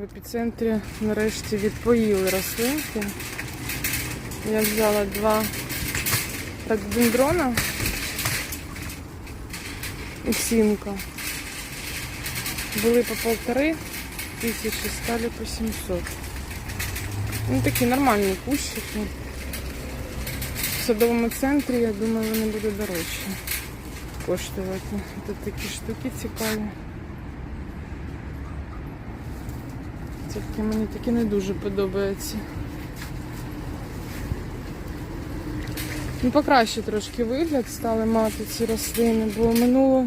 в епіцентрі нарешті відпоїли рослинки. Я взяла два рододендрона і сімка. Були по полтори тисячі, стали по 700. Ну такі нормальні кущики. В садовому центрі, я думаю, вони будуть дорожчі коштувати. Тут такі штуки цікаві. Такі мені такі не дуже подобаються. Ну, покраще трошки вигляд стали мати ці рослини, бо минуло,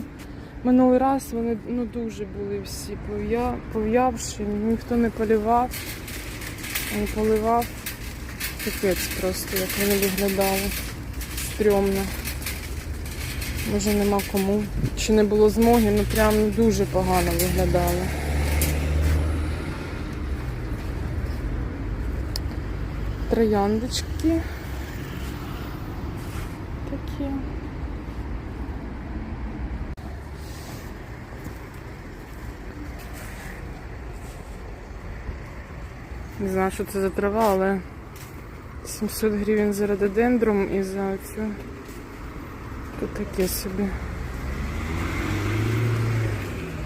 минулий раз вони ну, дуже були всі пов'я- пов'явші, ніхто не полівав, не поливав. Капець просто, як вони виглядали. Стрьомно. Може нема кому. Чи не було змоги, ну прям дуже погано виглядали. Трояндочки. Такі. Не знаю, що це за трава, але 700 гривень за рододендром і за цю. Тут таке собі.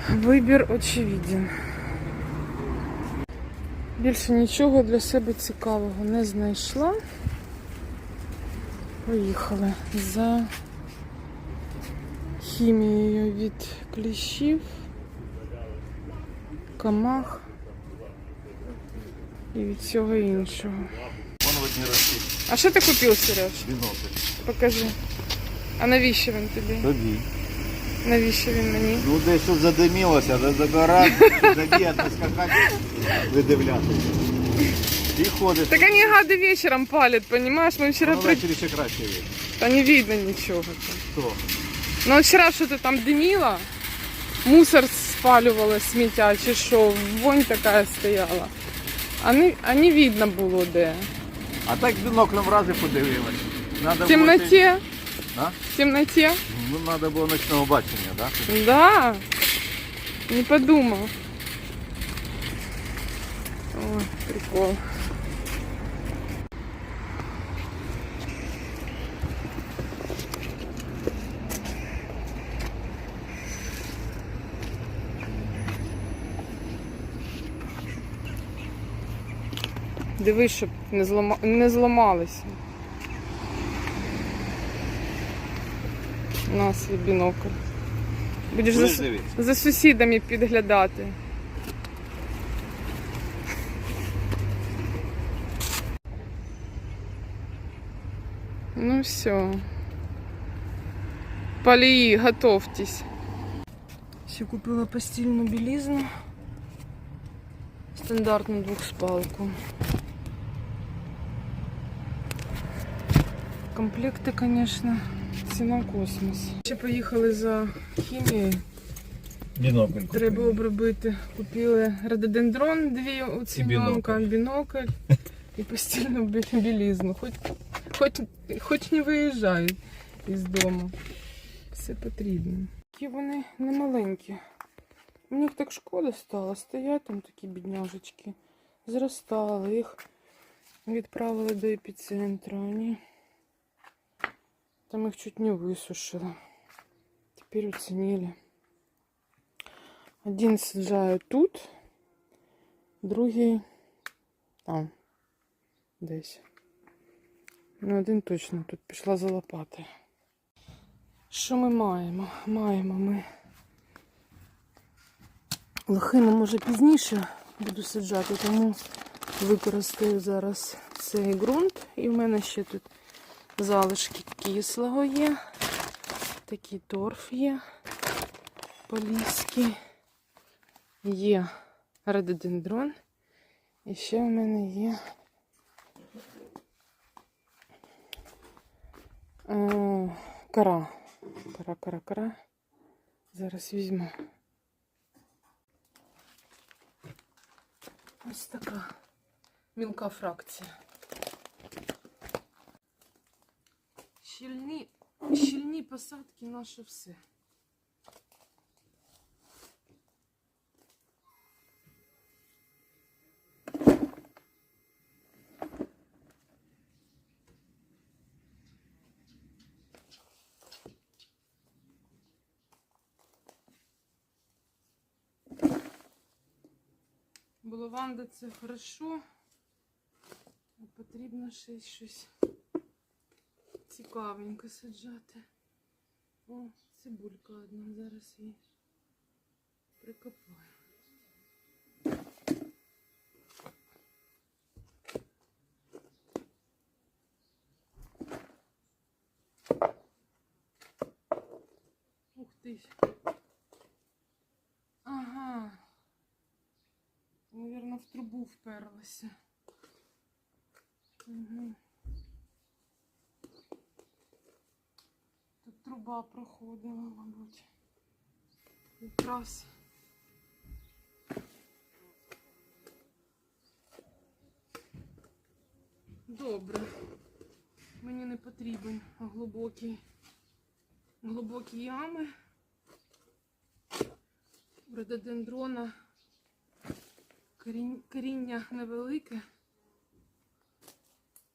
Вибір очевиден. Більше нічого для себе цікавого не знайшла. Поїхали за хімією від кліщів, комах і від всього іншого. А що ти купив, Сереж? Покажи. А навіщо він тобі? Тобі. Навіщо він мені? Ну десь тут задимілося, де загорати, забігати, скакати, видивлятися. І ходиш. Так они гады вечером палят, понимаешь? Мы вчера... Ну, при- ввечері ще краще є. Да не видно ничего. там. Хто? Ну вот вчера что-то там дымило, мусор спалювало, сміття чи що, вонь така стояла. А не, а не видно було де. А так біноклем рази подивилась. Надо В темноті, А? в темноті. Ну, треба було ночного бачення, так? Да? Да, не подумал. Ой, прикол. Дивись, щоб не зламалися. У нас є бінокль. Будеш за, Будеш с- дивитися? за сусідами підглядати. Ну все. Полії, готовьтесь. Ще купила постільну білизну. Стандартну двохспалку. Комплекти, конечно, Ціна космос. Ще поїхали за хімією. Бінокль. Треба обробити. Купили рододендрон, дві оцінюванка, бінокль і постільну бі- білизну. Хоч, хоч, хоч не виїжджають із дому. Все потрібно. Такі вони не маленькі. Мені так шкода стало. Стоять там такі бідняжечки. Зростали, їх відправили до епіцентру. Вони там їх чуть не висушили. Тепер оцінили. Один саджаю тут, другий там, десь. Ну, один точно тут пішла за лопати. Що ми маємо? Маємо ми. Лохину, може, пізніше буду саджати, тому використаю зараз цей ґрунт. І в мене ще тут залишки кислого є. Такий торф є. Поліський. Є рододендрон. І ще в мене є е, кора. Кора, кора, кора. Зараз візьму. Ось така мілка фракція. щільні, щільні посадки наше все. Булаванда це хорошо, а потрібно ще щось цікавеньке саджати. О, цибулька одна, зараз її прикопаю. Ух ти. Ага. Наверно, в трубу вперлася. Труба проходила, мабуть. Якраз. Добре. Мені не потрібен глибокий, глибокі ями. Рододендрона коріння невелике,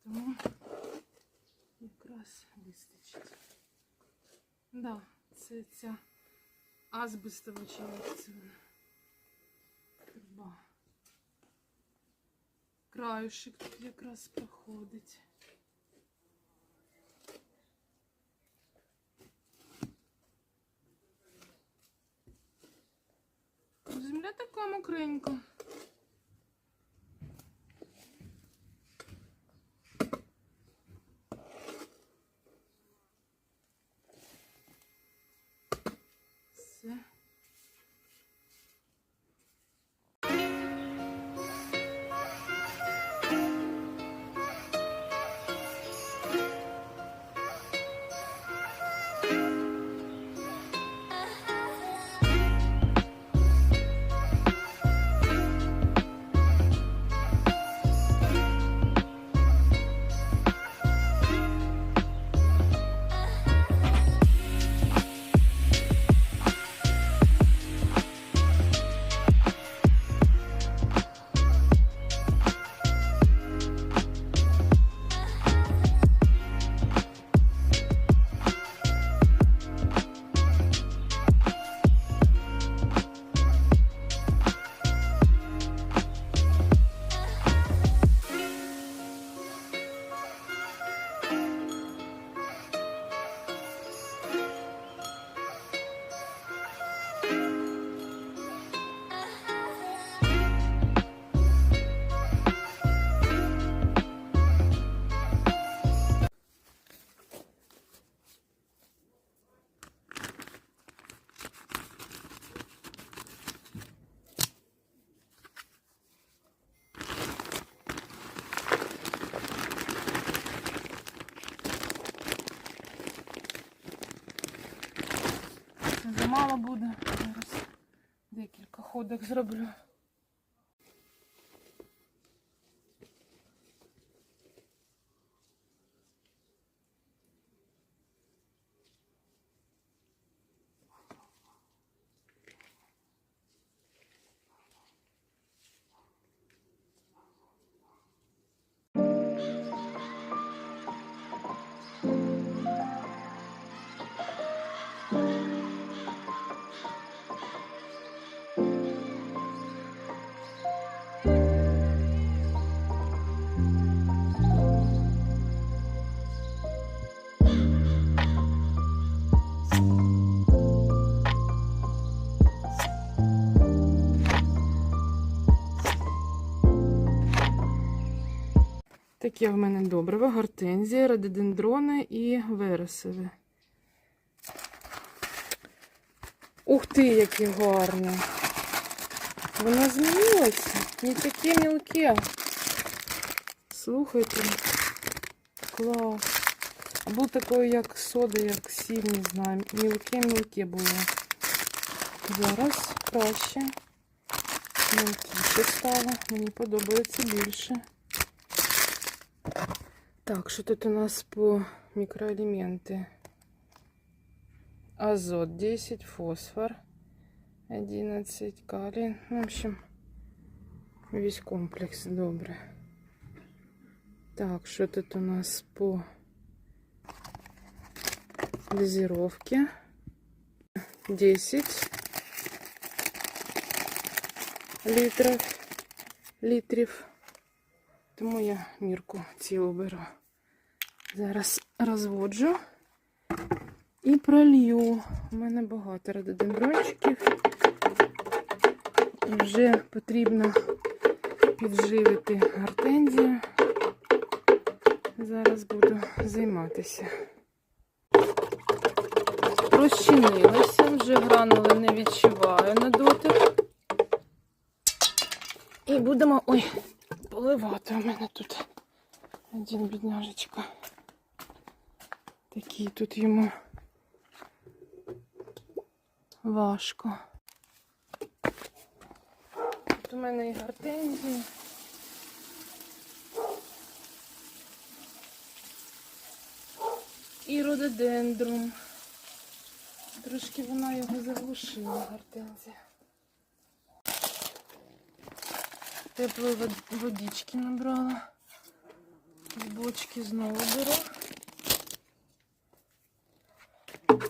тому якраз вистачить. Да, це ця азбестова чи це вона. Труба. Краюшик тут якраз проходить. Земля така мокренька. Замало буде. Зараз декілька ходок зроблю. Таке в мене добриво, гортензія, рододендрони і вересові. Ух ти, яке гарне! Воно змінилося. Не таке мілке. Слухайте. Клас. А був такий, як сода, як сіль, не знаю. Мілке-мілке було. Зараз краще. Мілкіше стало. Мені подобається більше. Так, що тут у нас по мікроелементи? Азот 10, фосфор 11, калій. Ну, В общем, весь комплекс добре. Так, що тут у нас по дозировке? 10 литров. літрів. Тому я мірку цілу беру. Зараз розводжу і пролью. У мене багато рододендрончиків. І вже потрібно підживити гортензію. Зараз буду займатися. Розчинилася, вже гранули не відчуваю на дотик. І будемо ой, поливати. У мене тут один бідняжечка. Такий тут йому важко. Тут у мене і гортензії. І рододендрум. Трошки вона його заглушила, гортензія. Теплої водички набрала. З бочки знову беру.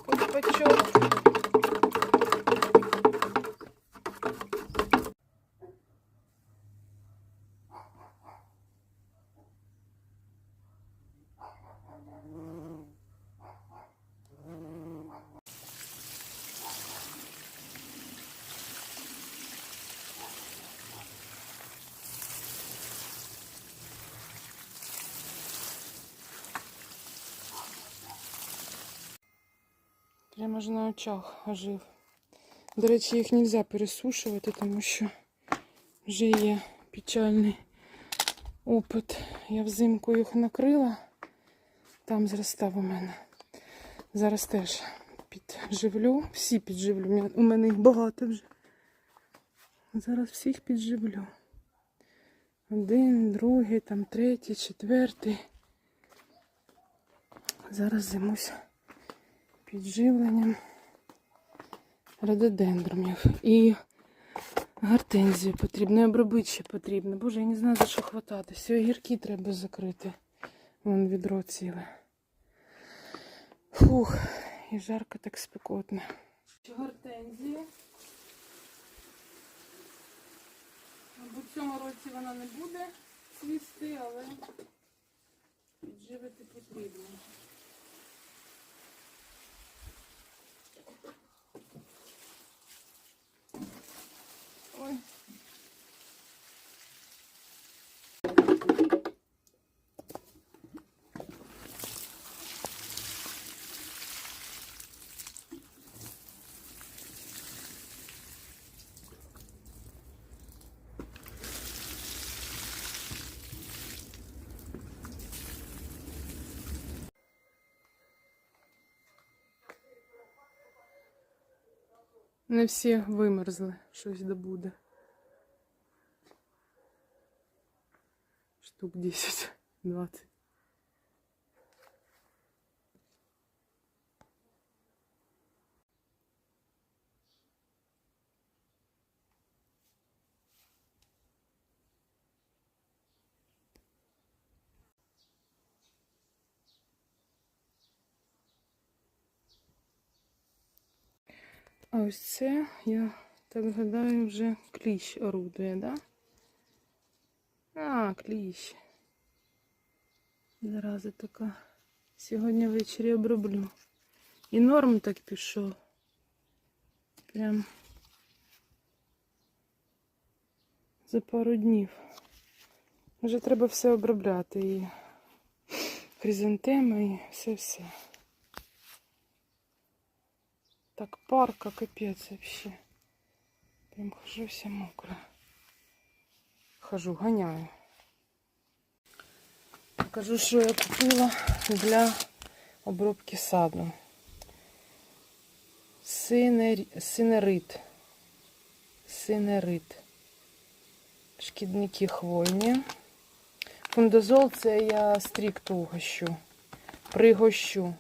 Хоч почок. Прямо ж на очах ожив. До речі, їх не можна пересушувати, тому що вже є печальний опит. Я взимку їх накрила, там зростав у мене. Зараз теж підживлю, всі підживлю. У мене- їх багато вже. Зараз всіх підживлю. Один, другий, там третій, четвертий. Зараз займуся підживленням рододендромів. І гортензію потрібно, і обробити потрібно. Боже, я не знаю, за що хвататися. Огірки треба закрити. Вон відро ціле. Фух, і жарко так спекотно. Гортензії. Мабуть, в цьому році вона не буде цвісти, але підживити потрібно. Ой. Не всі вимерзли, щось добуде. Штук 10, А ось це, я так гадаю, вже кліщ орудує, да? А, кліщ. Зараза така. Сьогодні ввечері оброблю. І норм так пішов. Прям за пару днів. Вже треба все обробляти. І хризантеми, і все-все. Так парка капец вообще. Прям хожу вся мокрая. Хожу, гоняю. Покажу, що я купила для обробки саду. Синер... Синерит. Синерит. Шкідники хвойні. Фундазол це я стрікту угощу. Пригощу.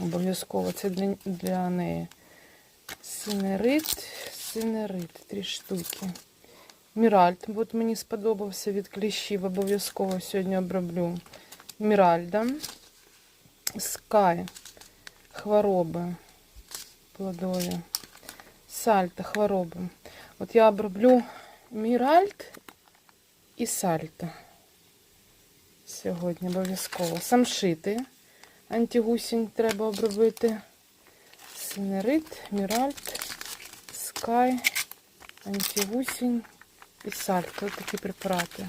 Обов'язково це для, для неї. Синерит, синерит, три штуки. Міральд, от мені сподобався від кліщів, обов'язково сьогодні оброблю. Міральда. Скай, хвороби плодові. Сальта, хвороби. От я оброблю міральт і сальто. Сьогодні обов'язково. Самшити. Антигусінь треба обробити. Синерит, міральт, скай, антигусінь і сальто. Ось такі препарати.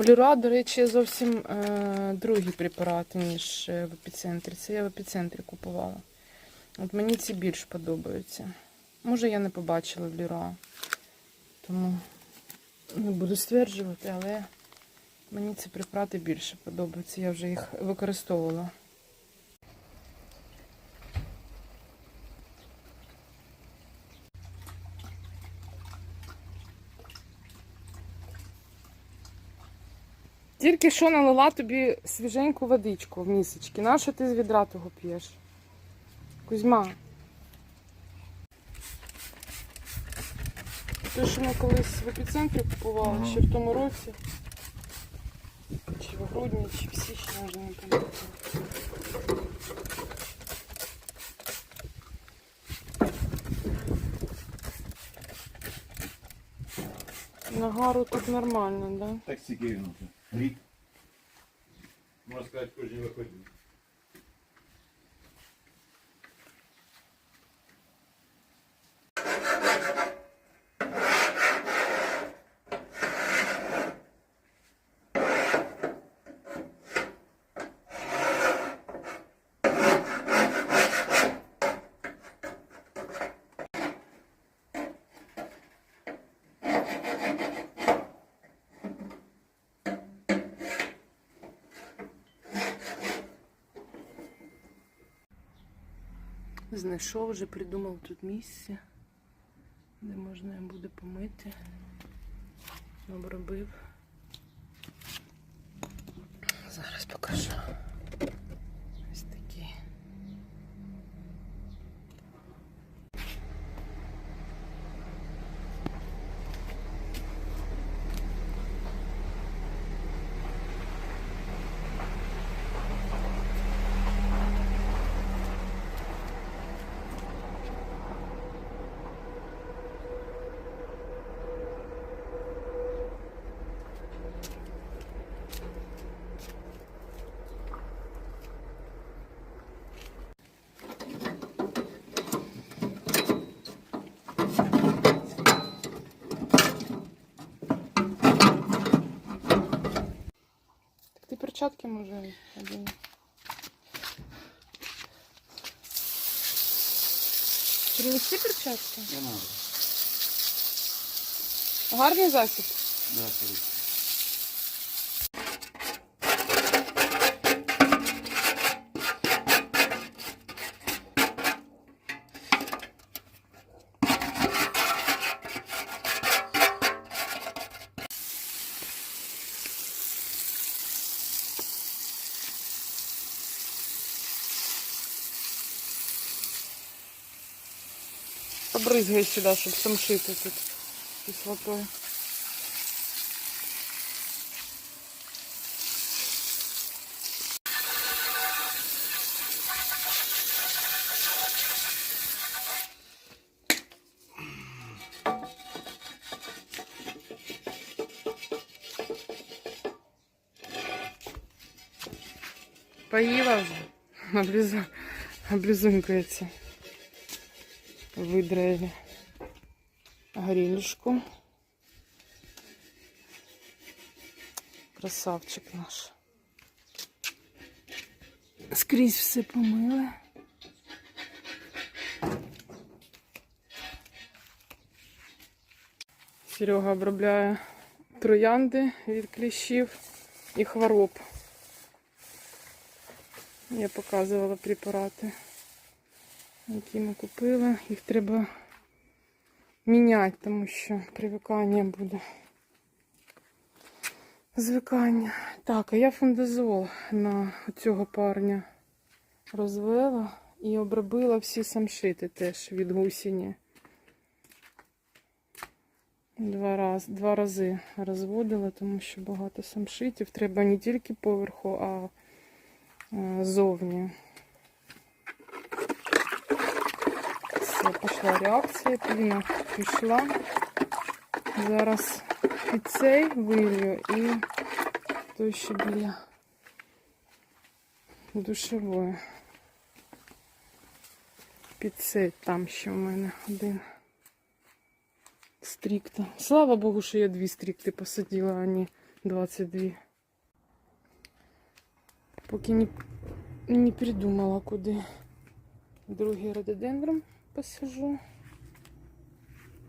У Ліруа, до речі, зовсім е, другі препарати, ніж е, в епіцентрі. Це я в епіцентрі купувала. От мені ці більш подобаються. Може, я не побачила в Ліруа. Тому не буду стверджувати, але мені ці препарати більше подобаються. Я вже їх використовувала. Тільки що налила тобі свіженьку водичку в місочки. Нащо ти з відра того п'єш? Кузьма. Те, що ми колись в епіцентрі купували, ще в тому році. Чи в грудні, чи в січні, вже не пам'ятаю. Нагару тут нормально, да? Так стільки він. Рік. Можна сказати, кожен виходить. Знайшов, вже придумав тут місце, де можна буде помити. Обробив. Зараз покажу. Ось такі. Так ти перчатки може один. Принести перчатки? Не надо. Гарний засіб. Да, короче. Побризгай сюди, щоб самшити тут кислотою. Поїла вже. Облизу... Облизунькається. Видраили. Красавчик наш. Скрізь все помили. Серега обробляє троянди від кліщів і хвороб. Я показувала препарати які ми купили. Їх треба міняти, тому що привикання буде. Звикання. Так, а я фундазол на цього парня розвела і обробила всі самшити теж від гусіні. Два, раз, два рази розводила, тому що багато самшитів. Треба не тільки поверху, а е, зовні. Все, пішла реакція, піна пішла. Зараз і цей вилью, і той ще біля душевої. Під цей там ще в мене один. Стрікта. Слава Богу, що я дві стрікти посадила, а не 22. Поки не, не придумала, куди другий рододендром посажу.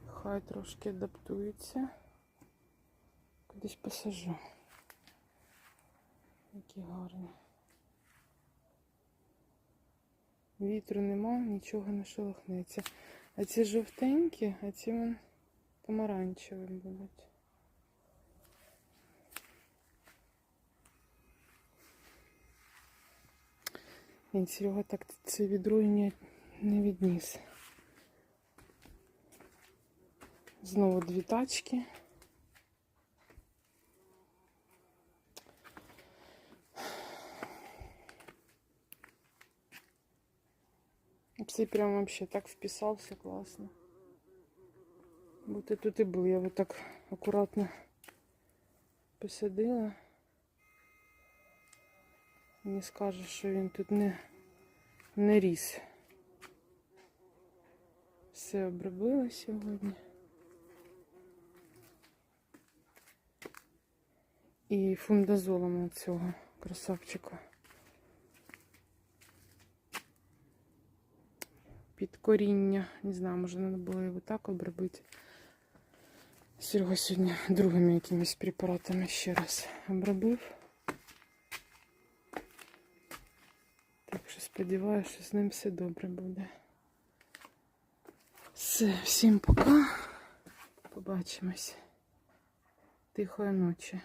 Хай трошки адаптується. Кудись посажу. Які гарні. Вітру нема, нічого не шелохнеться. А ці жовтенькі, а ці вон помаранчеві будуть. Він Серега так це не, не відніс. Знову дві тачки. Пси прям вообще так вписался классно. Будто тут і був. Я вот так акуратно посадила. Не скажеш, що він тут не, не ріс. Все обробила сьогодні. І фундазолом цього красавчика. Під коріння. Не знаю, може треба було його так обробити. Серега сьогодні другими якимись препаратами ще раз обробив. Так що сподіваюся, що з ним все добре буде. Все, всім пока. Побачимось. Тихої ночі.